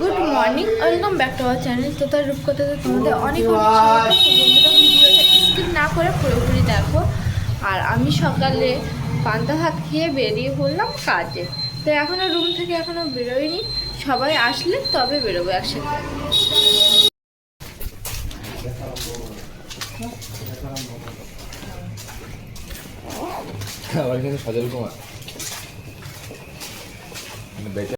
Good morning welcome back to our channel তো তার রূপকথাতে তোমাদের অনেক স্কিপ না করে পুরোপুরি দেখো। আর আমি সকালে পান্তা ভাত খেয়ে বেরিয়ে পড়লাম কাজে। তো এখনও রুম থেকে এখনও বেরোয়নি সবাই আসলে তবে বেরোবো একসাথে। আবার কিন্তু সজল কুমার মানে বেটা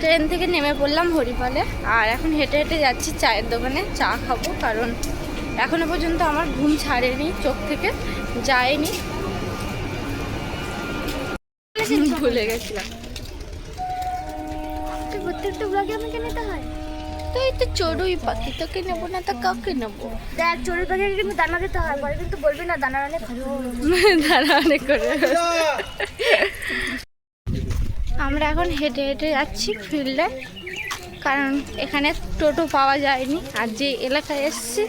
ট্রেন থেকে নেমে পড়লাম হরিপালে, আর এখন হেঁটে হেঁটে যাচ্ছি চায়ের দোকানে, চা খাব, কারণ এখনও পর্যন্ত আমার ঘুম ছাড়েনি, চোখ থেকে যায়নি। ভুলে গেছিলাম। প্রত্যেকটা ব্লগে আমাকে নিতে হয়? তো এই তো চড়ুই পাখি তোকে নেব না তা কাউকে নেব? দেখ চড়ুই পাখিকে কিন্তু দানা দিতে হয় পরে কিন্তু বলবি না দানা অনেক ভালো দাঁড়া অনেক করে। আমরা এখন হেঁটে হেঁটে যাচ্ছি ফিল্ডে কারণ এখানে টোটো পাওয়া যায়নি। আর যে এলাকায় এসছি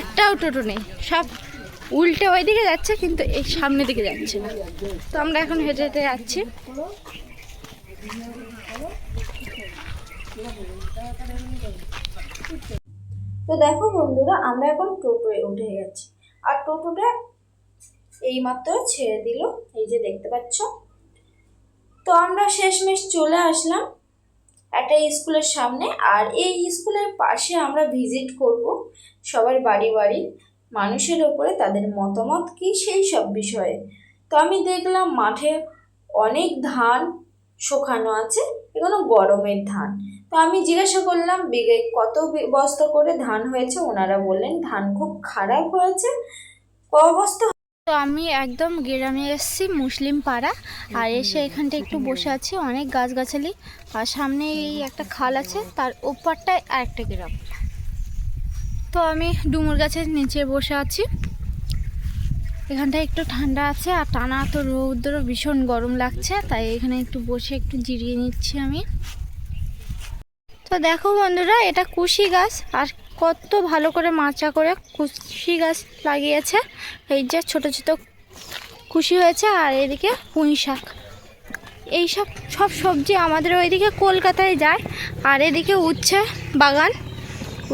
একটাও টোটো নেই সব উল্টে ওই দিকে যাচ্ছে, কিন্তু এই সামনের দিকে যাচ্ছে না। তো আমরা এখন হেঁটে হেঁটে যাচ্ছি। তো দেখো বন্ধুরা, আমরা এখন টোটোয় উঠে গেছি। আর টোটোটা এইমাত্র ছেড়ে দিল, এই যে দেখতে পাচ্ছ। তো আমরা শেষমেশ চলে আসলাম একটা স্কুলের সামনে, আর এই স্কুলের পাশে আমরা ভিজিট করব সবার বাড়ি বাড়ি। মানুষের ওপরে তাদের মতামত কী সেই সব বিষয়ে? তো আমি দেখলাম মাঠে অনেক ধান শুকানো আছে, এগুলো গরমের ধান। তো আমি জিজ্ঞাসা করলাম, বিঘে কত বস্তা করে ধান হয়েছে? ওনারা বললেন, ধান খুব খারাপ হয়েছে। ক বস্তা তো আমি একদম গ্রামে এসেছি, মুসলিম পাড়া, আর এসে এখানটা একটু বসে আছি। অনেক গাছগাছালি, আর সামনে এই একটা খাল আছে, তার ওপারটায় আরেকটা গ্রাম। তো আমি ডুমুর গাছের নিচে বসে আছি। এখানটায় একটু ঠান্ডা আছে আর টানা তো রৌদ্র, ভীষণ গরম লাগছে, তাই এখানে একটু বসে একটু জিরিয়ে নিচ্ছি আমি। তো দেখো বন্ধুরা, এটা কুশি গাছ, আর কত ভালো করে মাচা করে কুশি গাছ লাগিয়েছে। এই যে ছোট ছোট কুশি হয়েছে, আর এদিকে পুঁই শাক। এইসব সব সবজি আমাদের ওইদিকে কলকাতায় যায়, আর এদিকে উচ্ছে বাগান।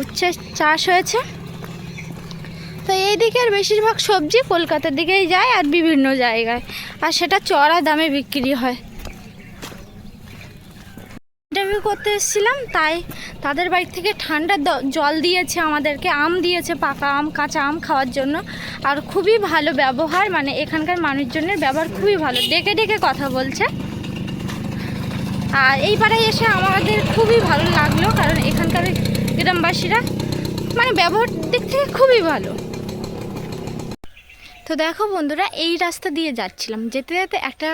উচ্ছে চাষ হয়েছে। তো এই দিকের বেশিরভাগ সবজি কলকাতার দিকেই যায় আর বিভিন্ন জায়গায়। আর সেটা চড়া দামে বিক্রি হয়। ইন্টারভিউ করতে এসেছিলাম, তাই তাদের বাড়ি থেকে ঠান্ডা জল দিয়েছে আমাদেরকে, আম দিয়েছে পাকা আম, কাঁচা আম খাওয়ার জন্য। আর খুবই ভালো ব্যবহার মানে এখানকার মানুষজনের ব্যবহার খুবই ভালো। ডেকে ডেকে কথা বলছে। আর এই পাড়ায় এসে আমাদের খুবই ভালো লাগল, কারণ এখানকার গ্রামবাসীরা মানে ব্যবহার দিক থেকে খুবই ভালো। তো দেখো বন্ধুরা, এই রাস্তা দিয়ে যাচ্ছিলাম। যেতে যেতে একটা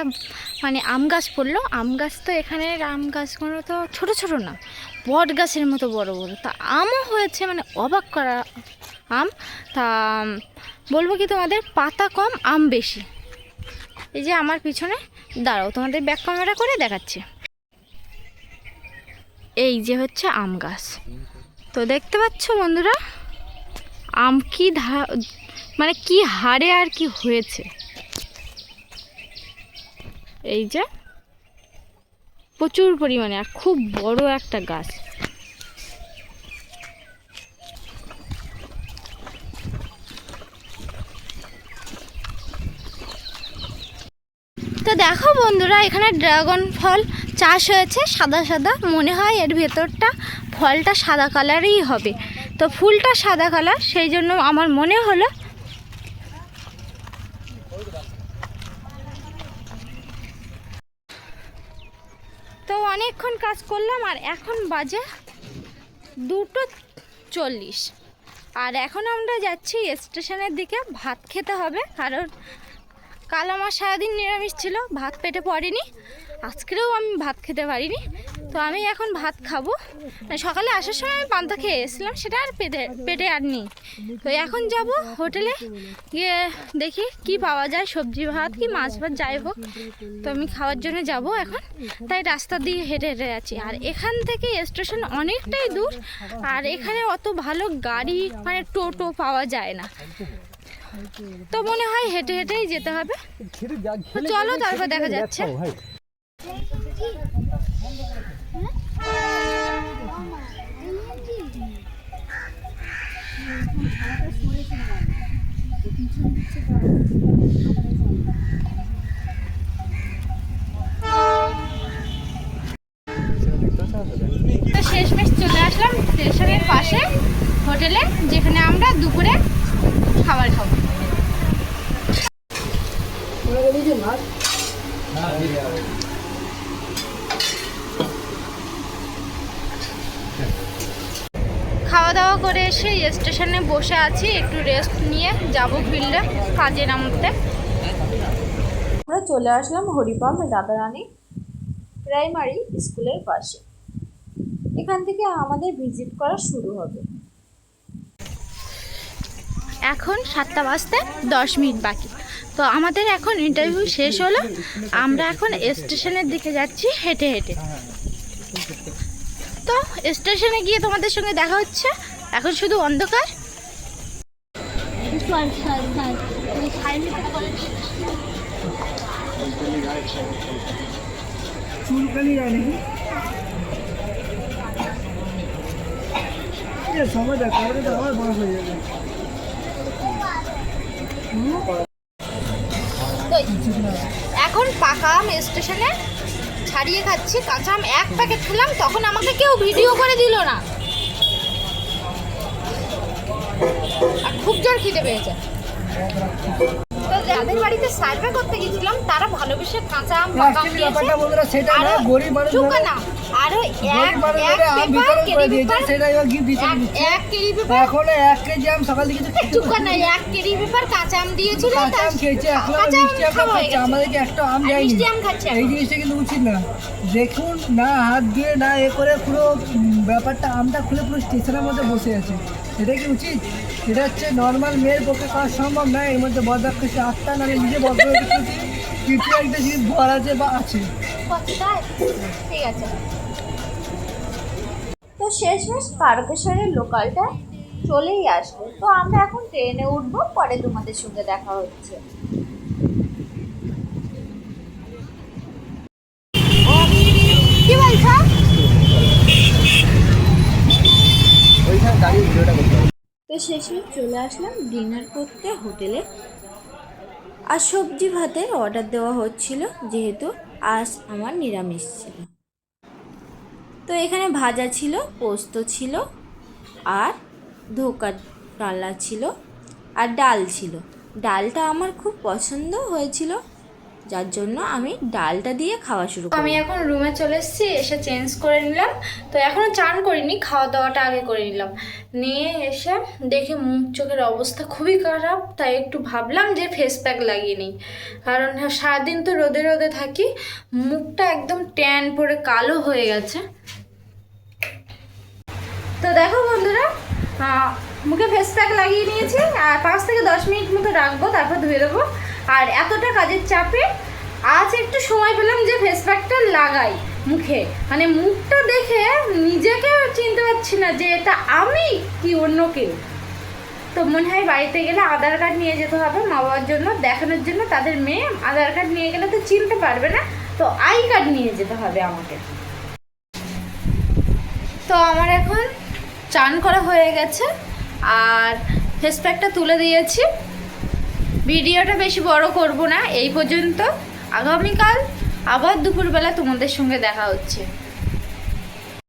মানে আম গাছ পড়ল। আম গাছ তো এখানের আম গাছগুলো তো ছোট ছোট না, বট গাছের মতো বড় বড়। তা আমও হয়েছে মানে অবাক করা আম। তা বলব কি তোমাদের, পাতা কম, আম বেশি। এই যে আমার পিছনে, দাঁড়াও, তোমাদের ব্যাক ক্যামেরা করে দেখাচ্ছি। এই যে হচ্ছে আম গাছ। তো দেখতে পাচ্ছ বন্ধুরা, আম কি ধা মানে কি হারে আর কি হয়েছে? এই যে প্রচুর পরিমাণে আর খুব বড় একটা গাছ তো দেখো বন্ধুরা, এখানে ড্রাগন ফল চাষ হয়েছে। সাদা সাদা মনে হয় এর ভেতরটা ফলটা সাদা কালারই হবে। তো ফুলটা সাদা কালার, সেই জন্য আমার মনে হলো তো অনেকক্ষণ কাজ করলাম, আর এখন বাজে দুটো চল্লিশ। আর এখন আমরা যাচ্ছি স্টেশনের দিকে, ভাত খেতে হবে, কারণ কাল আমার সারাদিন নিরামিষ ছিল, ভাত পেটে পড়েনি, আজকেও আমি ভাত খেতে পারিনি, তো আমি এখন ভাত খাব। মানে সকালে আসার সময় আমি পান্তা খেয়ে এসেছিলাম, সেটা আর পেটে পেটে আর নেই। তো এখন যাব হোটেলে, গিয়ে দেখি কি পাওয়া যায়, সবজি ভাত কি মাছ ভাত, যাই হোক। তো আমি খাওয়ার জন্য যাব এখন, তাই রাস্তা দিয়ে হেঁটে হেঁটে যাচ্ছি। আর এখান থেকে স্টেশন অনেকটাই দূর, আর এখানে অত ভালো গাড়ি মানে টোটো পাওয়া যায় না। তো মনে হয় হেঁটে হেঁটেই যেতে হবে। চলো তারপর দেখা যাচ্ছে। শেষমেশ চলে আসলাম স্টেশনের পাশে হোটেলে, যেখানে আমরা দুপুরে খাবার খাব খাওয়া দাওয়া করে এসে স্টেশনে বসে আছি, একটু রেস্ট নিয়ে যাব ফিল্ডে কাজে নামতে। আমরা চলে আসলাম হরিপাল রাধারানী প্রাইমারি স্কুলের পাশে। এখান থেকে আমাদের ভিজিট করা শুরু হবে। এখন সাতটা বাজতে দশ মিনিট বাকি। তো আমাদের এখন ইন্টারভিউ শেষ হলো। আমরা এখন স্টেশনের দিকে যাচ্ছি হেঁটে হেঁটে। তো স্টেশনে গিয়ে তোমাদের সঙ্গে দেখা হচ্ছে। এখন শুধু অন্ধকার। সময় দেখো আমার হয়ে যাবে। এখন পাকা আম স্টেশনে ছাড়িয়ে খাচ্ছি, কাঁচা আম এক প্যাকেট খেলাম, তখন আমাকে কেউ ভিডিও করে দিল না। আর খুব জোর খিদে পেয়েছে। যাদের বাড়িতে সার্ভে করতে গেছিলাম তারা ভালোবেসে কাঁচা আম পাকা আম দিয়েছে। বন্ধুরা সেটা না, গরিব মানুষ না আরও এক এক পেপার বিতরণ করে কেরি দিয়েছে পেপার সেটা এবার gift হিসেবে এক দিচ্ছে। পেপার। এখন এক কেজি আম সকাল থেকে তো খেতে না এক কেরি পেপার কাঁচা আম দিয়েছিল কাঁচা আম খেয়েছে এখন মিষ্টি আম খাচ্ছে আমাদেরকে একটা আম দেয়নি। মিষ্টি আম খাচ্ছে এই জিনিসটা কিন্তু উচিত না। দেখুন না হাত দিয়ে না এ করে পুরো ব্যাপারটা আমটা খুলে পুরো স্টেশনের মধ্যে বসে আছে। এটা কি উচিত? এটা হচ্ছে নর্মাল মেয়ের পক্ষে করা সম্ভব না এর মধ্যে বদাক্ষে আটটা না নিজে বদ্ধ কিছু একটা জিনিস ভর আছে বা আছে। ঠিক আছে। তো শেষমেশ তারকেশ্বরের লোকালটা চলেই আসবে। তো আমরা এখন ট্রেনে উঠবো পরে তোমাদের সঙ্গে দেখা হচ্ছে। কি বলছো? ওইখানে দাঁড়িয়ে ভিডিওটা তো শেষে চলে আসলাম ডিনার করতে হোটেলে। আর সবজি ভাতের অর্ডার দেওয়া হচ্ছিল, যেহেতু আজ আমার নিরামিষ ছিল। তো এখানে ভাজা ছিল, পোস্ত ছিল, আর ধোকার ডালনা ছিল, আর ডাল ছিল। ডালটা আমার খুব পছন্দ হয়েছিল। যার জন্য আমি ডালটা দিয়ে খাওয়া শুরু আমি এখন রুমে চলে এসেছি এসে চেঞ্জ করে নিলাম। তো এখনও চান করিনি খাওয়া দাওয়াটা আগে করে নিলাম। নিয়ে এসে দেখে মুখ চোখের অবস্থা খুবই খারাপ তাই একটু ভাবলাম যে ফেস প্যাক লাগিয়ে নিই। কারণ হ্যাঁ, সারাদিন তো রোদে রোদে থাকি মুখটা একদম ট্যান পরে কালো হয়ে গেছে। তো দেখো বন্ধুরা মুখে ফেস প্যাক লাগিয়ে নিয়েছি, আর পাঁচ থেকে দশ মিনিট মতো রাখব, তারপর ধুয়ে দেবো। আর এতটা কাজের চাপে আজ একটু সময় পেলাম যে ফেস প্যাকটা লাগাই মুখে। মানে মুখটা দেখে নিজেকে চিনতে পারছি না যে এটা আমি কি অন্য কেউ। তো মনে হয় বাড়িতে গেলে আধার কার্ড নিয়ে যেতে হবে মা বাবার জন্য, দেখানোর জন্য। তাদের মেয়ে আধার কার্ড নিয়ে গেলে তো চিনতে পারবে না, তো আই কার্ড নিয়ে যেতে হবে আমাকে। তো আমার এখন চান করা হয়ে গেছে। আর ফেস প্যাকটা তুলে দিয়েছি। ভিডিওটা বেশি বড় করব না, এই পর্যন্ত। আগামীকাল আবার দুপুরবেলা তোমাদের সঙ্গে দেখা হচ্ছে।